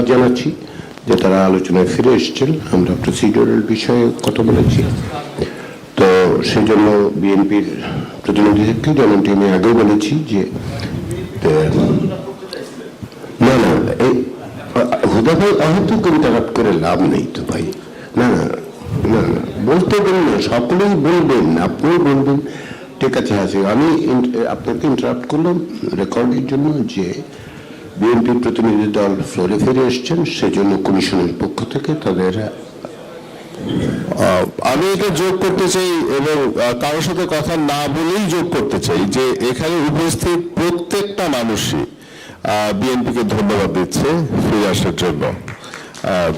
জানাচ্ছি যে তারা আলোচনায় ফিরে এসেছেন, আমরা প্রসিডিউরাল বিষয়ে কথা বলেছি। তো সেই জন্য বিএনপির প্রতিনিধিদেরকে যেমনটি আমি আগেও বলেছি যে না না, এই হুদা ভাই আহত ইন্টারাপ্ট করে লাভ নেই তো ভাই। না না না না, বলতে দেন না, সকলেই বলবেন, আপনিও বলবেন, ঠিক আছে হাসি আমি আপনাকে ইন্টারাপ্ট করলাম রেকর্ডের জন্য যে বিএনপির প্রতিনিধি দল ফ্লোরে ফিরে এসছেন, সেজন্য কমিশনের পক্ষ থেকে তাদের আমি এটা যোগ করতে চাই এবং কারোর সাথে কথা না বলেই যোগ করতে চাই যে এখানে উপস্থিত প্রত্যেকটা মানুষই বিএনপিকে ধন্যবাদ দিচ্ছে ফিরে আসার জন্য।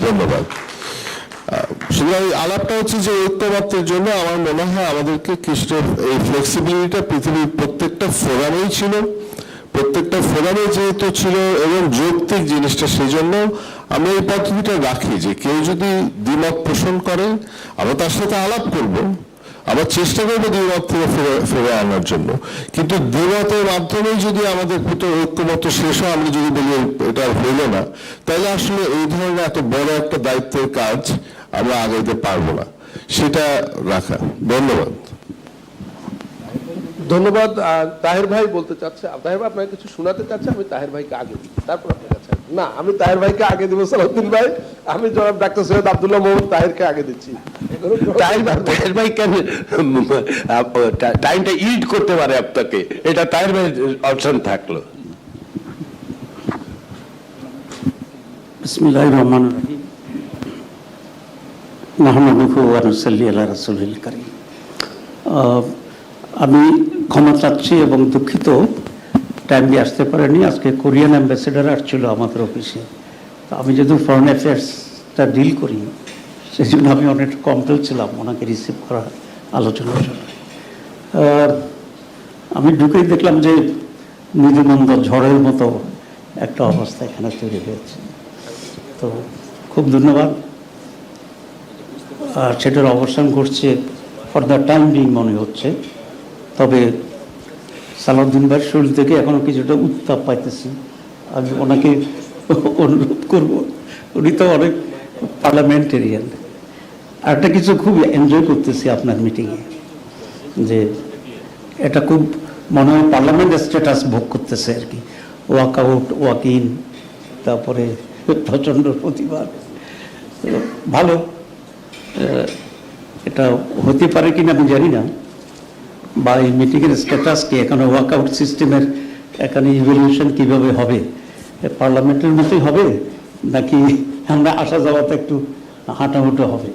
ধন্যবাদ। সুতরাং আলাপটা হচ্ছে যে ঐক্যমাত্রের জন্য আমার মনে হয় আমাদেরকে কিছুটা এই ফ্লেক্সিবিলিটিটা পৃথিবীর প্রত্যেকটা ফোরামেই ছিল। প্রত্যেকটা ফোরামে যেহেতু ছিল এবং যৌক্তিক জিনিসটা সেই জন্য আমি এই পদ্ধতিটা রাখি যে কেউ যদি দ্বিমত পোষণ করে, আমরা তার সাথে আলাপ করব। আবার চেষ্টা করব দ্বিমত থেকে ফিরে ফিরে আনার জন্য। কিন্তু দ্বিমতের মাধ্যমেই যদি আমাদের ভিতর ঐক্যমত শেষ হয়, আমরা যদি বলি এটা হইল না, তাহলে আসলে এই ধরনের এত বড় একটা দায়িত্বের কাজ আমরা আগাইতে পারব না। সেটা রাখা। ধন্যবাদ। ধন্যবাদ। তাহের ভাই বলতে চাচ্ছে তাহের ভাই আপনাকে কিছু শোনাতে চাচ্ছে আমি তাহের ভাইকে আগে দিই। তারপর আপনার কাছে না আমি তাহের ভাইকে আগে দিব সালাউদ্দিন ভাই। আমি জনাব ডাক্তার সৈয়দ আব্দুল্লাহ মোহাম্মদ তাহেরকে আগে দিচ্ছি। তাহের ভাই কেন টাইমটা ইড করতে পারে আপনাকে? এটা তাহের ভাই অপশন থাকল। বিসমিল্লাহির রহমানির রহিম। নাহমাদুহু ওয়া নুসাল্লি আলা রাসূলিল কারীম। আমি ক্ষমা চাচ্ছি এবং দুঃখিত টাইমলি আসতে পারেনি। আজকে কোরিয়ান অ্যাম্বাসেডার আসছিল আমাদের অফিসে আমি যেহেতু ফরেন অ্যাফেয়ার্সটা ডিল করি সেই জন্য আমি অনেক কমপ্লেল ছিলাম ওনাকে রিসিভ করা আলোচনার জন্য। আর আমি ঢুকেই দেখলাম যে মৃদুমন্দ ঝড়ের মতো একটা অবস্থা এখানে তৈরি হয়েছে। তো খুব ধন্যবাদ। আর সেটার অবসান ঘটছে ফর দ্য টাইম বিং মনে হচ্ছে। তবে সালাউদ্দিন ভাইয়ের শরীর থেকে এখনও কিছুটা উত্তাপ পাইতেছি। আমি ওনাকে অনুরোধ করব, উনি তো অনেক পার্লামেন্টেরিয়ান আরেকটা কিছু খুব এনজয় করতেছি আপনার মিটিংয়ে যে এটা খুব মনে হয় পার্লামেন্ট স্ট্যাটাস ভোগ করতেছে আর কি। ওয়াক আউট ওয়াক ইন তারপরে প্রচণ্ড প্রতিবাদ। ভালো এটা হতে পারে কিনা আমি জানি না। বা এই মিটিংয়ের স্ট্যাটাস কি? এখানে ওয়াক আউট সিস্টেমের এখানে ইভলিউশন কীভাবে হবে? পার্লামেন্টের মতোই হবে? নাকি আমরা আসা যাওয়াতে একটু হাঁটাহুটো হবে?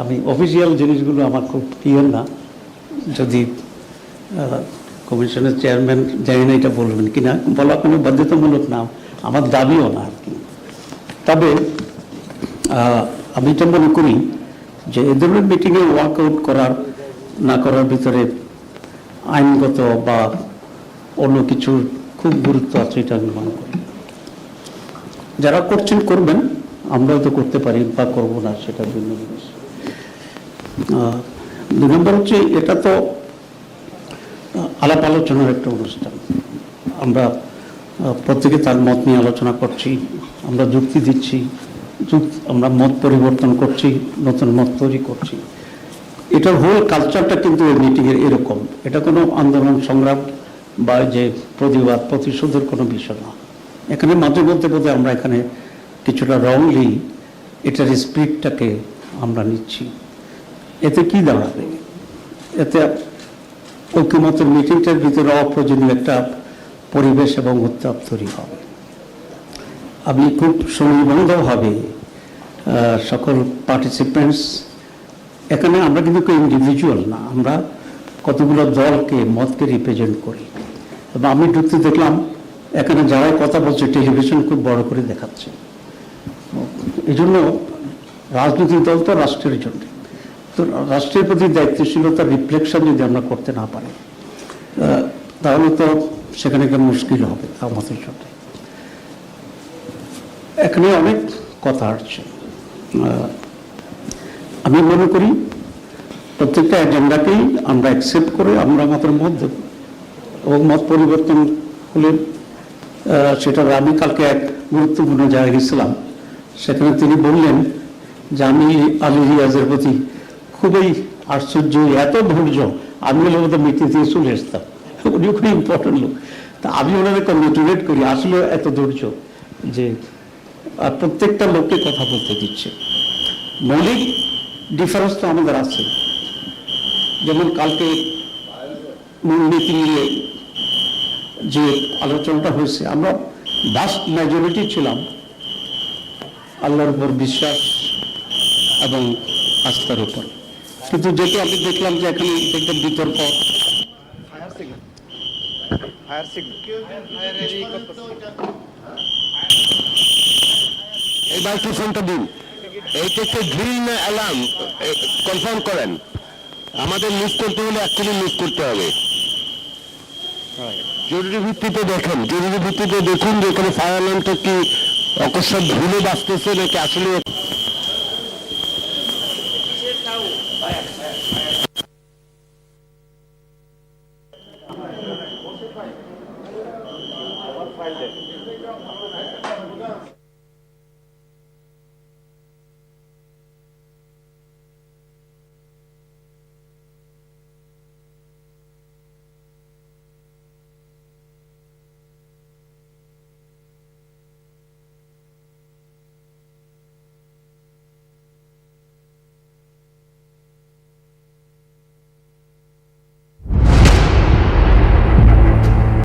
আমি অফিসিয়াল জিনিসগুলো আমার খুব প্রিয় না। যদি কমিশনের চেয়ারম্যান জানি না এটা বলবেন কিনা। বলা কোনো বাধ্যতামূলক না। আমার দাবিও না আর কি। তবে আমি এটা মনে করি যে এ ধরনের মিটিংয়ে ওয়ার্কআউট করার, না করার ভিতরে আইনগত বা অন্য কিছুর খুব গুরুত্ব আছে, এটা আমি মনে করি। যারা করছেন, করবেন। আমরাও তো করতে পারি বা করব না সেটা ভিন্ন জিনিস দুই নম্বর হচ্ছে, এটা তো আলাপ আলোচনার একটা অনুষ্ঠান। আমরা প্রত্যেকে তার মত নিয়ে আলোচনা করছি, আমরা যুক্তি দিচ্ছি আমরা মত পরিবর্তন করছি, নতুন মত তৈরি করছি। এটার হোল কালচারটা কিন্তু এই মিটিংয়ের এরকম। এটা কোনো আন্দোলন সংগ্রাম বা যে প্রতিবাদ প্রতিশোধের কোনো বিষয় না। এখানে মাঝে মধ্যে বোধহয় আমরা এখানে কিছুটা রংলি এটার স্পিডটাকে আমরা নিচ্ছি। এতে কি দাঁড়াবে? এতে ঐক্যমতের মিটিংটার ভিতরে অপ্রয়োজনীয় একটা পরিবেশ এবং উত্তাপ তৈরি হবে। আমি খুব সুনিবন্ধভাবে আহ, সকল পার্টিসিপেন্টস এখানে আমরা কিন্তু কেউ ইন্ডিভিজুয়াল না, আমরা কতগুলো দলকে, মতকে রিপ্রেজেন্ট করি। এবং আমি ঢুকতে দেখলাম, এখানে যারাই কথা বলছে টেলিভিশন খুব বড় করে দেখাচ্ছে। এই জন্য রাজনৈতিক দল তো রাষ্ট্রের জন্য। তো রাষ্ট্রের প্রতি দায়িত্বশীলতার রিফ্লেকশন যদি আমরা করতে না পারি তাহলে তো সেখানে একটা মুশকিল হবে আমাদের জন্য। এখানে অনেক কথা আসছে। আমি মনে করি প্রত্যেকটা এজেন্ডাকেই আমরা অ্যাকসেপ্ট করে আমরা আমাদের মত দেব। এবং মত পরিবর্তন হলে আহ, সেটা আমি কালকে এক গুরুত্বপূর্ণ জায়গায় গেছিলাম। সেখানে তিনি বললেন যে আমি আলী রিয়াজের প্রতি খুবই আশ্চর্য এত ধৈর্য আমি হলে বোধহয় মিটিং থেকে চলে আসতাম। উনি খুব ইম্পর্টেন্ট লোক। তা আমি ওনাদের কংগ্রেচুলেট করি আসলে এত ধৈর্য যে প্রত্যেকটা লোককে কথা বলতে দিচ্ছে। মৌলিক ডিফারেন্স তো আমাদের আছে। যেমন কালকে মূলনীতি নিয়ে যে আলোচনাটা হয়েছে আমরা ভাস্ট মেজরিটি ছিলাম। আল্লাহর উপর বিশ্বাস এবং আস্থার উপর। কিন্তু যেটা আমি দেখলাম যে এখানে একটা বিতর্ক এই মাইক্রোফোনটা দিন। এইটা হচ্ছে গ্রিন না অ্যালার্ম কনফার্ম করেন। আমাদের মিস করতে হলে অ্যাকচুয়ালি মিস করতে হবে। জরুরি ভিত্তিতে দেখেন জরুরি ভিত্তিতে দেখুন যে এখানে ফায়ার অ্যালার্মটা কি অকস্মাত ভুলে বাঁচতেছে নাকি আসলে